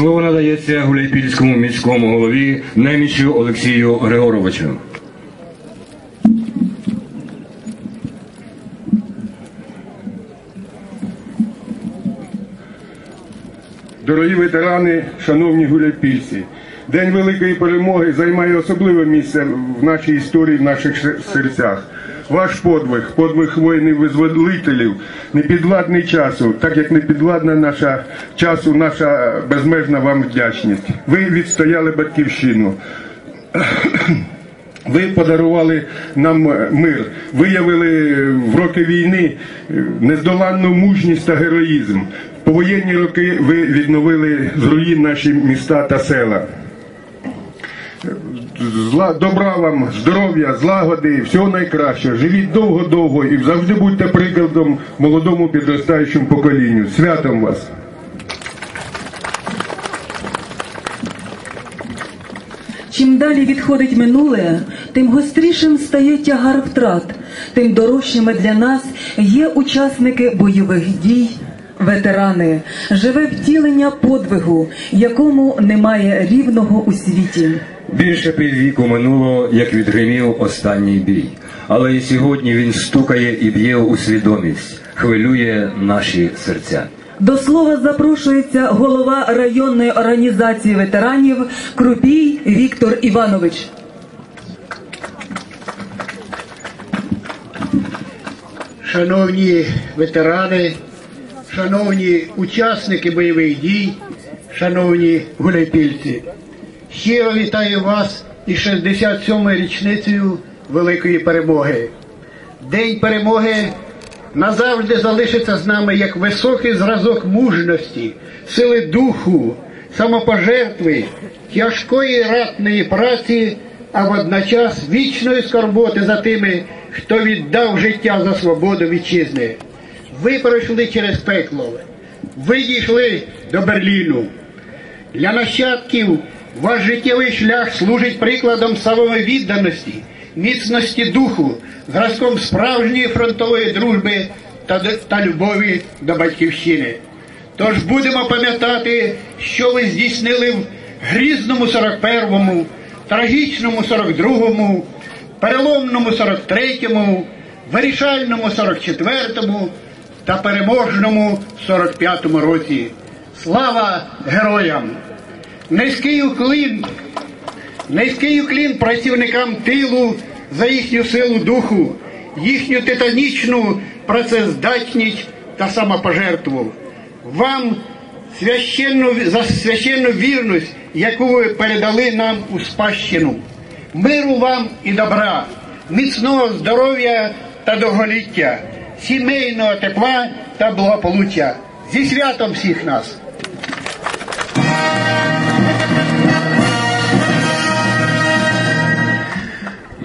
Слово надається Гуляйпільському міському голові Немічу Олексію Григоровичу. Дорогі ветерани, шановні гуляйпільці, День Великої перемоги займає особливе місце в нашій історії, в наших серцях. Ваш подвиг, подвиг воїнів-визволителів, непідвладний часу, так як непідвладна наша часу, наша безмежна вам вдячність. Ви відстояли батьківщину. Ви подарували нам е, мир, виявили в роки війни е, нездоланну мужність та героїзм. Повоєнні роки ви відновили з руїн наші міста та села. Зла, добра вам, здоров'я, злагоди, всього найкращого. Живіть довго-довго і завжди будьте прикладом молодому підростаючому поколінню. Святом вас! Чим далі відходить минуле, тим гострішим стає тягар втрат, тим дорожчими для нас є учасники бойових дій, ветерани, живе втілення подвигу, якому немає рівного у світі. Більше піввіку минуло, як відгримів останній бій. Але і сьогодні він стукає і б'є у свідомість, хвилює наші серця. До слова запрошується голова районної організації ветеранів Крупій Віктор Іванович. Шановні ветерани, шановні учасники бойових дій, шановні гуляйпільці, щиро вітаю вас із 67-ю річницею Великої перемоги. День перемоги назавжди залишиться з нами як високий зразок мужності, сили духу, самопожертви, тяжкої ратної праці, а водночас вічної скорботи за тими, хто віддав життя за свободу вітчизни. Ви пройшли через пекло, ви дійшли до Берліну. Для нащадків ваш життєвий шлях служить прикладом самовідданості, міцності духу, зразком справжньої фронтової дружби та, та любові до батьківщини. Тож будемо пам'ятати, що ви здійснили в грізному 41-му, трагічному 42-му, переломному 43-му, вирішальному 44-му та переможному 45-му році. Слава героям! Низький уклін, низький уклін працівникам тилу за їхню силу духу, їхню титанічну працездатність та самопожертву. Вам священну, за священну вірність, яку ви передали нам у спадщину. Миру вам і добра, міцного здоров'я та довголіття, сімейного тепла та благополуччя. Зі святом всіх нас!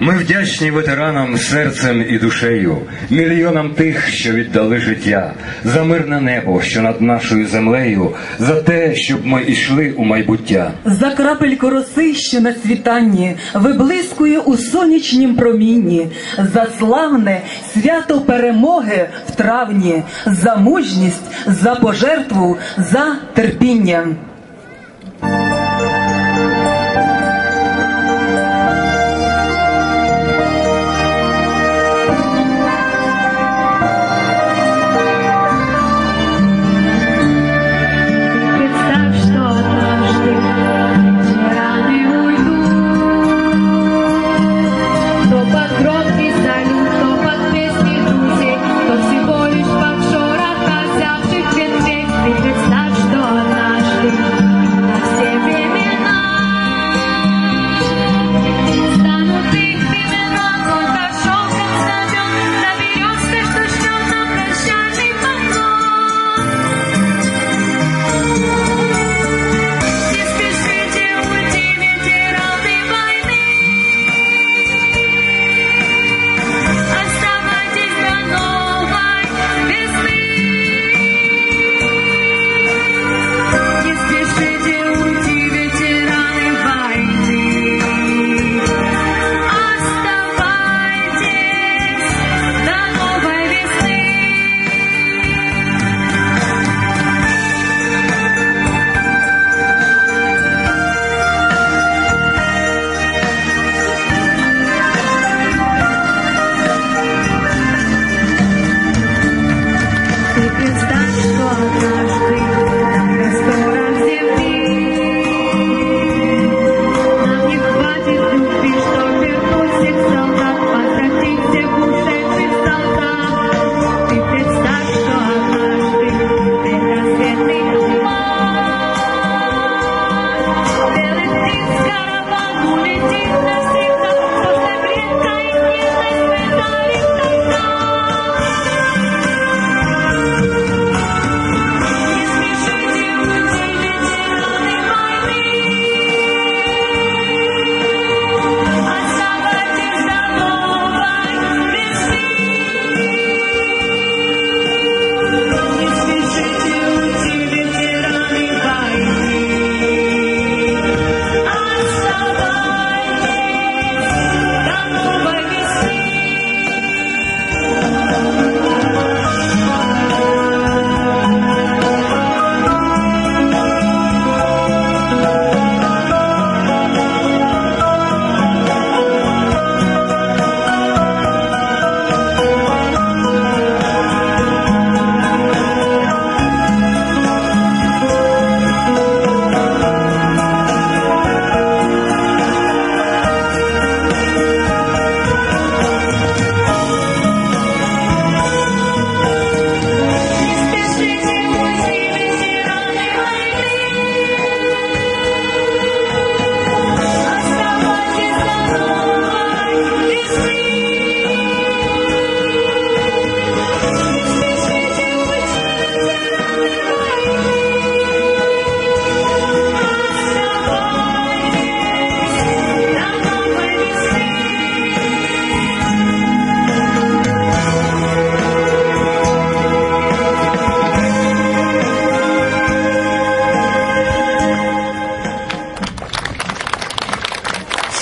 Ми вдячні ветеранам серцем і душею, мільйонам тих, що віддали життя, за мирне небо, що над нашою землею, за те, щоб ми йшли у майбуття. За крапельку роси, що на світанні виблискує у сонячнім промінні, за славне свято перемоги в травні, за мужність, за пожертву, за терпіння.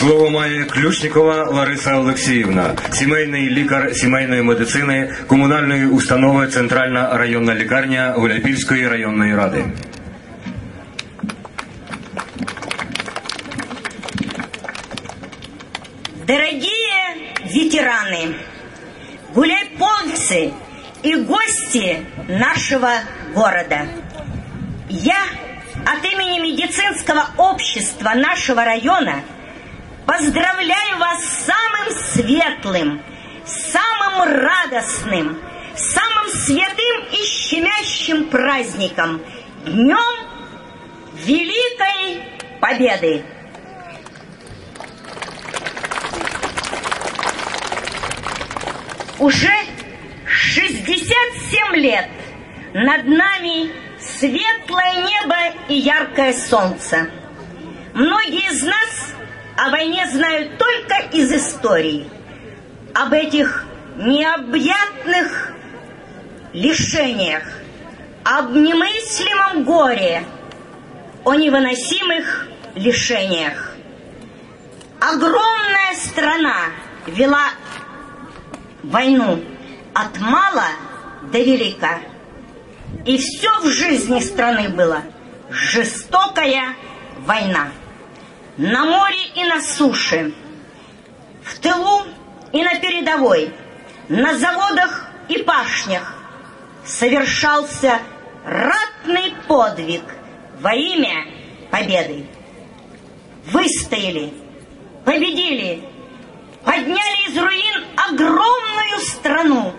Слово має Ключникова Лариса Олексіївна, сімейний лікар сімейної медицини комунальної установи Центральна районна лікарня Гуляйпільської районної ради. Дорогие ветераны, гуляйполцы и гости нашего города, я от имени медицинского общества нашего района поздравляю вас с самым светлым, самым радостным, самым святым и щемящим праздником – Днем Великой Победы! Уже 67 лет над нами светлое небо и яркое солнце. Многие из нас о войне знают только из истории. Об этих необъятных лишениях, об немыслимом горе, о невыносимых лишениях. Огромная страна вела войну от мала до велика. И все в жизни страны было жестокая война. На море и на суше, в тылу и на передовой, на заводах и пашнях совершался ратный подвиг во имя победы. Выстояли, победили, подняли из руин огромную страну.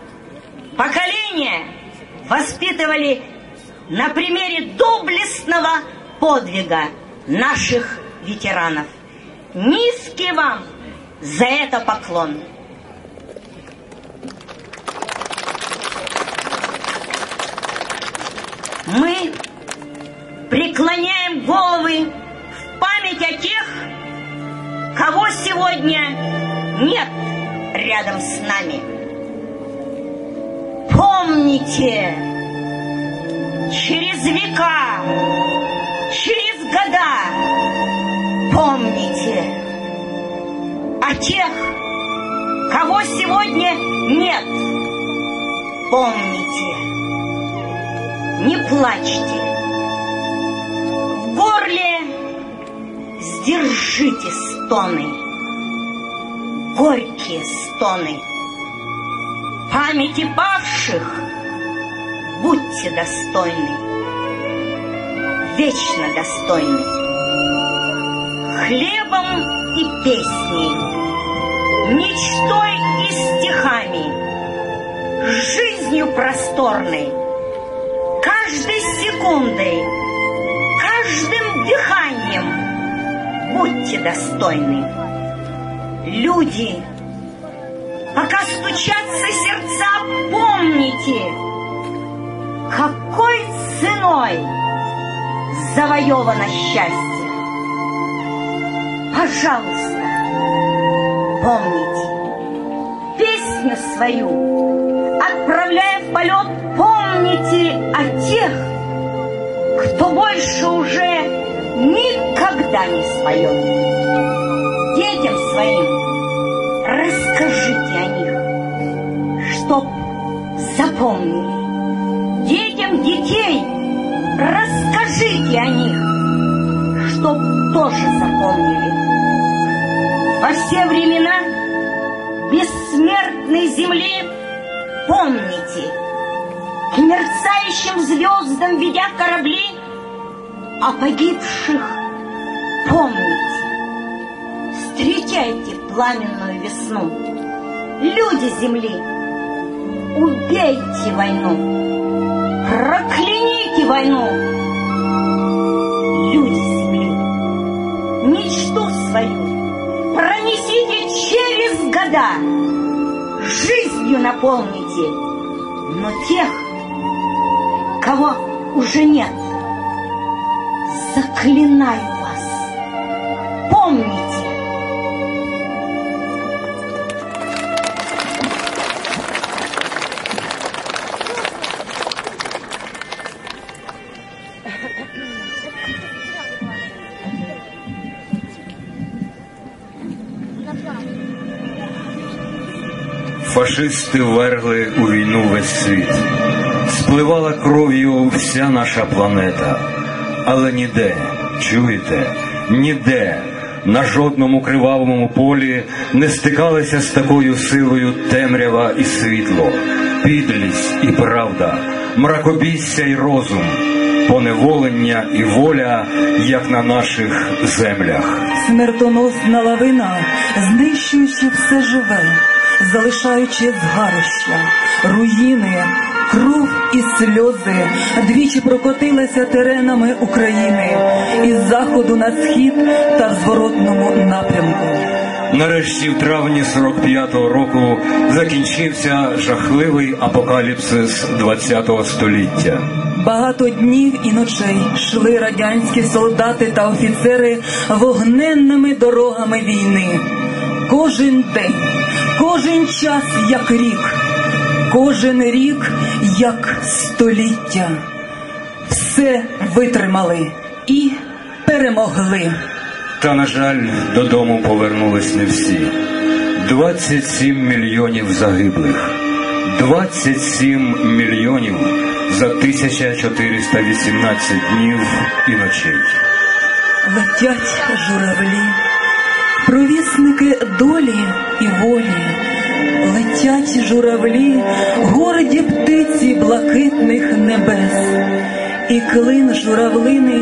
Поколения воспитывали на примере доблестного подвига наших ветеранов. Низкий вам за это поклон. Мы преклоняем головы в память о тех, кого сегодня нет рядом с нами. Помните, через века, через года, помните о тех, кого сегодня нет. Помните, не плачьте. В горле сдержите стоны горькие стоны. Памяти павших будьте достойны, вечно достойны. Хлебом и песней, мечтой и стихами, жизнью просторной, каждой секундой, каждым дыханием будьте достойны люди. Пока стучатся сердца, помните, какой ценой завоевано счастье. Пожалуйста, помните песню свою, отправляя в полет, помните о тех, кто больше уже никогда не споет детям своим расскажите о них, чтоб запомнили. Детям детей расскажите о них, чтоб тоже запомнили. Во все времена бессмертной земли помните, к мерцающим звездам ведя корабли, о погибших помните встречайте пламенную весну. Люди земли, убейте войну, прокляните войну. Люди земли, мечту свою пронесите через года, жизнью наполните, но тех, кого уже нет, заклинаю вас, помните, Фашисти вергли у війну весь світ, спливала кров'ю вся наша планета, але ніде, чуєте, ніде, на жодному кривавому полі не стикалися з такою силою темрява і світло, підлість і правда, мракобісся й розум, поневолення і воля, як на наших землях. Смертоносна лавина, знищуючи все живе, залишаючи згарища, руїни, кров і сльози, двічі прокотилася теренами України із заходу на схід та в зворотному напрямку. Нарешті в травні 45-го року закінчився жахливий апокаліпсис ХХ століття. Багато днів і ночей йшли радянські солдати та офіцери вогненними дорогами війни. Кожен день, кожен час як рік, кожен рік як століття. Все витримали і перемогли. Та, на жаль, додому повернулись не всі. 27 мільйонів загиблих, 27 мільйонів за 1418 днів і ночей. Летять журавлі, провісники долі і волі, летять журавлі, горді птиці блакитних небес, і клин журавлиний,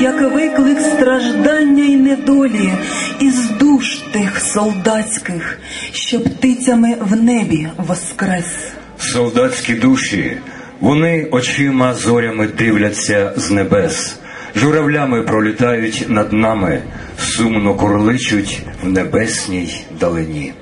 як виклик страждання й недолі, із душ тих солдатських, що птицями в небі воскрес. Солдатські душі, вони очима зорями дивляться з небес, журавлями пролітають над нами, сумно курличуть в небесній далині.